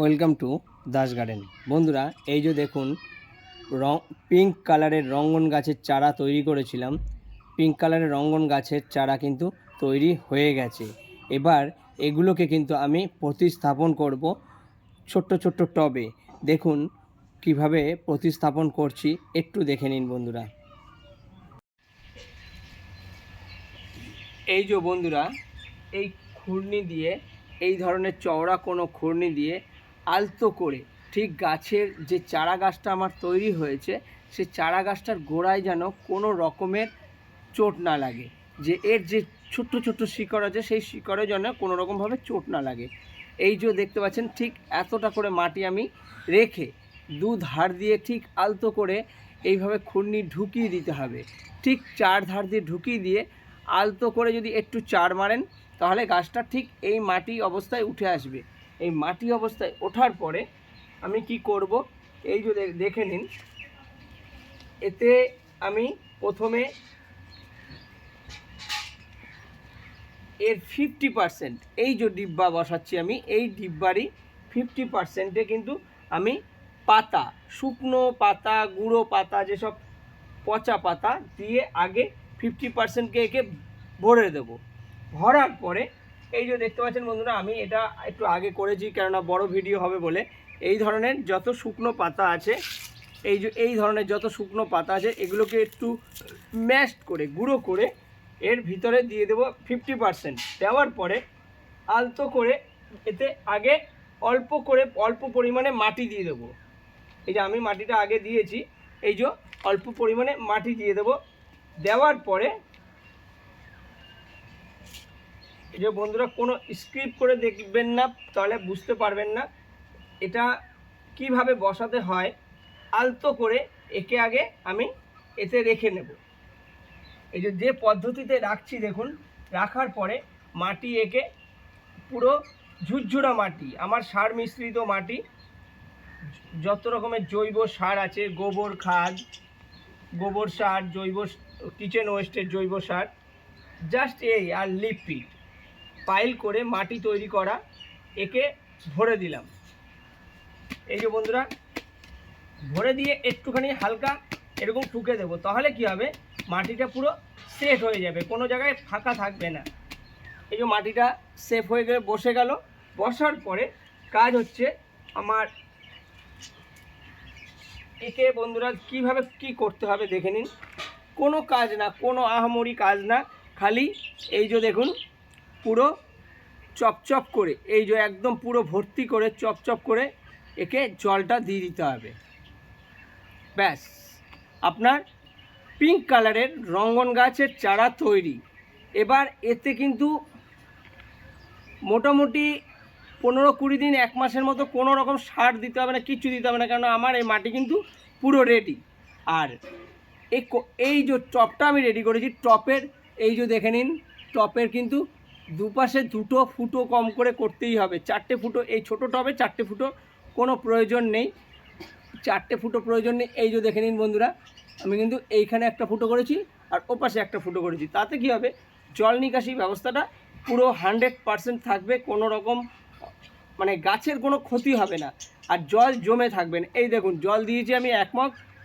Welcome to Das garden. বন্ধুরা, এই যে দেখুন, রং পিঙ্ক কালারের রঙ্গন গাছের চারা তৈরি করেছিলাম। পিঙ্ক কালারের রঙ্গন গাছের চারা কিন্তু তৈরি হয়ে গেছে। এবার এগুলোকে কিন্তু আমি প্রতিস্থাপন করব ছোট্ট ছোট্ট টবে। দেখুন কীভাবে প্রতিস্থাপন করছি, একটু দেখে নিন বন্ধুরা। এই যে বন্ধুরা, এই খুরনি দিয়ে, এই ধরনের চওড়া কোনো খুরনি দিয়ে আলতো করে। ঠিক গাছের যে চারা গাছটা আমার তৈরি হয়েছে, সে চারা গাছটার গোড়ায় যেন কোনো রকমের চোট না লাগে। যে এর যে ছোট্ট ছোট্ট শিকড় আছে, সেই শিকড়ে যেন কোনো রকমভাবে চোট না লাগে। এই যে দেখতে পাচ্ছেন, ঠিক এতটা করে মাটি আমি রেখে দু ধার দিয়ে ঠিক আলতো করে এইভাবে খুরনি ঢুকিয়ে দিতে হবে। ঠিক চার ধার দিয়ে ঢুকিয়ে দিয়ে আলতো করে যদি একটু চার মারেন, তাহলে গাছটা ঠিক এই মাটি অবস্থায় উঠে আসবে। এই মাটি অবস্থায় ওঠার পরে আমি কি করব? এই যে দেখে নিন। এতে আমি প্রথমে এর ফিফটি পার্সেন্ট এই যে ডিব্বা বসাচ্ছি আমি, এই ডিব্বারই ফিফটি পার্সেন্টে কিন্তু আমি পাতা, শুকনো পাতা, গুঁড়ো পাতা, যেসব পচা পাতা দিয়ে আগে ফিফটি পার্সেন্টকে একে ভরে দেবো। ভরার পরে এই যে দেখতে পাচ্ছেন বন্ধুরা, আমি এটা একটু আগে করেছি, কেননা বড় ভিডিও হবে বলে। এই ধরনের যত শুকনো পাতা আছে, এই যে, এই ধরনের যত শুকনো পাতা আছে, এগুলোকে একটু ম্যাশড করে, গুঁড়ো করে, এর ভিতরে দিয়ে দেবো ফিফটি পার্সেন্ট দেওয়ার পরে আলতো করে এতে আগে অল্প করে, অল্প পরিমাণে মাটি দিয়ে দেবো। এই যে, আমি মাটিটা আগে দিয়েছি, এই যে, অল্প পরিমাণে মাটি দিয়ে দেবো। দেওয়ার পরে এই যে বন্ধুরা কোনো স্ক্রিপ্ট করে দেখবেন না, তাহলে বুঝতে পারবেন না এটা কীভাবে বসাতে হয়। আলতো করে একে আগে আমি এতে রেখে নেব। এই যে যে পদ্ধতিতে রাখছি দেখুন, রাখার পরে মাটি একে পুরো ঝুরঝুরা মাটি, আমার সার মিশ্রিত মাটি, যত রকমের জৈব সার আছে, গোবর, খাদ, গোবর সার, জৈব কিচেন ওয়েস্টের জৈব সার জাস্ট এই আর লিপিড পাইল করে মাটি তৈরি করা, একে ভরে দিলাম। এই যে বন্ধুরা, ভরে দিয়ে একটুখানি হালকা এরকম ঠুকে দেবো, তাহলে কি হবে? মাটিটা পুরো সেট হয়ে যাবে, কোনো জায়গায় ফাঁকা থাকবে না। এই যে মাটিটা সেফ হয়ে গেলে, বসে গেল। বসার পরে কাজ হচ্ছে আমার একে বন্ধুরা কীভাবে কি করতে হবে দেখে নিন। কোনো কাজ না, কোনো আহামরি কাজ না, খালি এই যে দেখুন পুরো চপচপ করে, এই যে একদম পুরো ভর্তি করে চপচপ করে একে জলটা দিয়ে দিতে হবে। ব্যাস। আপনার পিঙ্ক কালারের রঙ্গন গাছের চারা তৈরি। এবার এতে কিন্তু মোটামুটি পনেরো কুড়ি দিন, এক মাসের মতো কোনো রকম সার দিতে হবে না কিচ্ছু দিতে হবে না কেন আমার এই মাটি কিন্তু পুরো রেডি আর এই এই যে টপটা আমি রেডি করেছি, টপের, এই যে দেখে নিন, টপের কিন্তু দুপাশে দুটো ফুটো কম করে করতেই হবে। চারটে ফুটো, এই ছোটো টবে চারটে ফুটো কোনো প্রয়োজন নেই। চারটে ফুটো প্রয়োজন নেই। এই যে দেখে নিন বন্ধুরা, আমি কিন্তু এইখানে একটা ফুটো করেছি আর ওপাশে একটা ফুটো করেছি। তাতে কি হবে? জল নিকাশি ব্যবস্থাটা পুরো হান্ড্রেড পারসেন্ট থাকবে, কোনো রকম মানে গাছের কোনো ক্ষতি হবে না। আর জল জমে থাকবে না। এই দেখুন, জল দিয়েছি আমি এক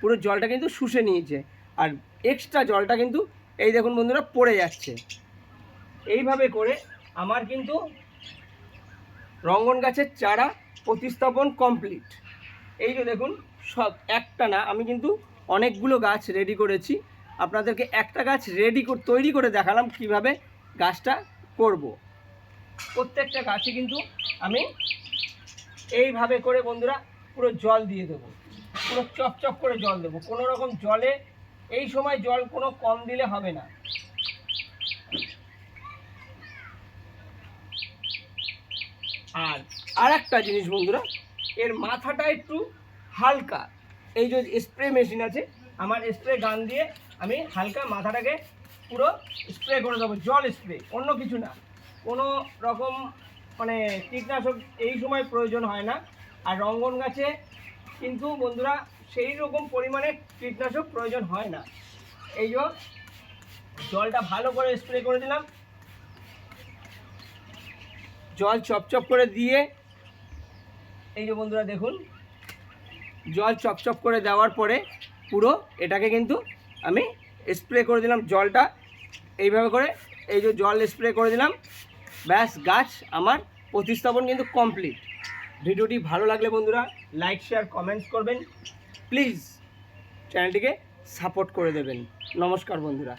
পুরো জলটা কিন্তু শুষে নিয়েছে। আর এক্সট্রা জলটা কিন্তু, এই দেখুন বন্ধুরা, পড়ে যাচ্ছে। এইভাবে করে আমার কিন্তু রঙ্গন গাছের চারা প্রতিস্থাপন কমপ্লিট। এই যে দেখুন, সব একটা না, আমি কিন্তু অনেকগুলো গাছ রেডি করেছি। আপনাদেরকে একটা গাছ রেডি তৈরি করে দেখালাম কীভাবে গাছটা করব। প্রত্যেকটা গাছে কিন্তু আমি এইভাবে করে বন্ধুরা পুরো জল দিয়ে দেবো। পুরো চপচপ করে জল দেবো। কোনো রকম জলে এই সময় জল কোনো কম দিলে হবে না। আর আর একটা জিনিস বন্ধুরা, এর মাথাটা একটু হালকা। এই যে স্প্রে মেশিন আছে, আমার স্প্রে গান দিয়ে আমি হালকা মাথাটাকে পুরো স্প্রে করে দেবো, জল স্প্রে অন্য কিছু না। কোনো রকম মানে কীটনাশক এই সময় প্রয়োজন হয় না। আর রঙ্গন গাছে কিন্তু বন্ধুরা সেই রকম পরিমাণে কীটনাশক প্রয়োজন হয় না। এই জলটা ভালো করে স্প্রে করে দিলাম জল চপচপ করে দিয়ে, এই যে বন্ধুরা দেখুন, জল চপচপ করে দেওয়ার পরে পুরো এটাকে কিন্তু আমি স্প্রে করে দিলাম জলটা। এইভাবে করে এই যে জল স্প্রে করে দিলাম, ব্যাস, গাছ আমার প্রতিস্থাপন কিন্তু কমপ্লিট ভিডিওটি ভালো লাগলে বন্ধুরা লাইক শেয়ার কমেন্টস করবেন। প্লিজ চ্যানেলটিকে সাপোর্ট করে দেবেন। নমস্কার বন্ধুরা।